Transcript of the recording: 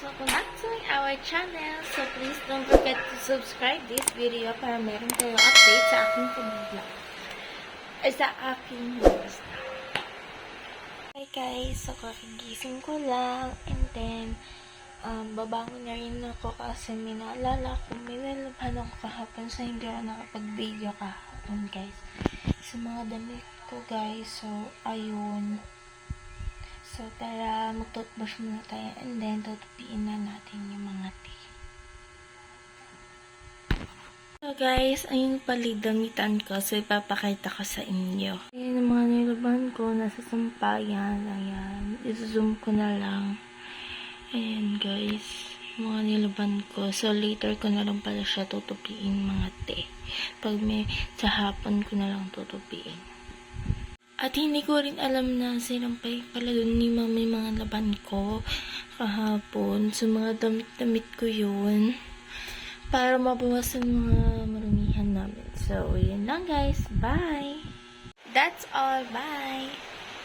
Welcome back to our channel. So please don't forget to subscribe this video para meron kayo update sa aking pag-vlog. Sa aking basta. Hi guys, so kakigising ko lang and then um, babangon na rin ako kasi may ko, may nalaban ako kahapon sa hindi ako nakapag-video kahapon guys. Sa mga damit ko guys, so ayun. So, tara, mag-toothbrush muna tayo and then tutupiin na natin yung mga tea. So, guys, ayun pala damitan ko. So, ipapakita ko sa inyo. Ayan ang mga nilaban ko. Nasa sampayan. Ayan. I-zoom ko na lang. Ayan, guys. Mga nilaban ko. So, later ko na lang pala siya tutupiin mga tea. Pag may sa hapon ko na lang tutupiin. At hindi ko rin alam na sinampay pala dun ni mama mga laban ko kahapon. So, mga damit-damit ko yun. Para mabawasan mga marumihan namin. So, yun lang guys. Bye! That's all. Bye!